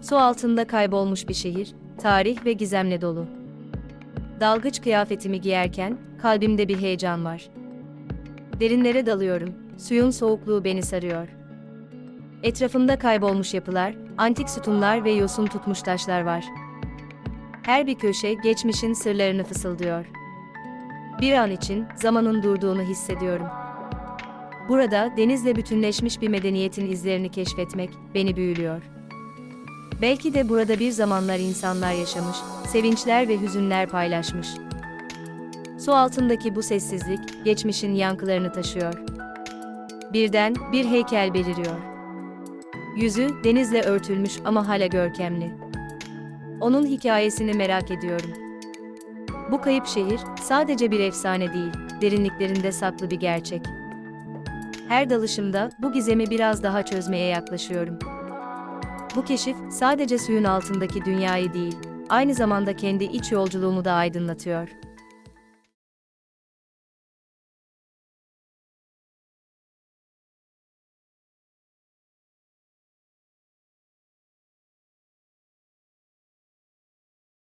Su altında kaybolmuş bir şehir, tarih ve gizemle dolu. Dalgıç kıyafetimi giyerken kalbimde bir heyecan var. Derinlere dalıyorum. Suyun soğukluğu beni sarıyor. Etrafımda kaybolmuş yapılar, antik sütunlar ve yosun tutmuş taşlar var. Her bir köşe geçmişin sırlarını fısıldıyor. Bir an için zamanın durduğunu hissediyorum. Burada denizle bütünleşmiş bir medeniyetin izlerini keşfetmek beni büyülüyor. Belki de burada bir zamanlar insanlar yaşamış, sevinçler ve hüzünler paylaşmış. Su altındaki bu sessizlik, geçmişin yankılarını taşıyor. Birden bir heykel beliriyor. Yüzü denizle örtülmüş ama hala görkemli. Onun hikayesini merak ediyorum. Bu kayıp şehir sadece bir efsane değil, derinliklerinde saklı bir gerçek. Her dalışımda bu gizemi biraz daha çözmeye yaklaşıyorum. Bu keşif sadece suyun altındaki dünyayı değil, aynı zamanda kendi iç yolculuğumu da aydınlatıyor.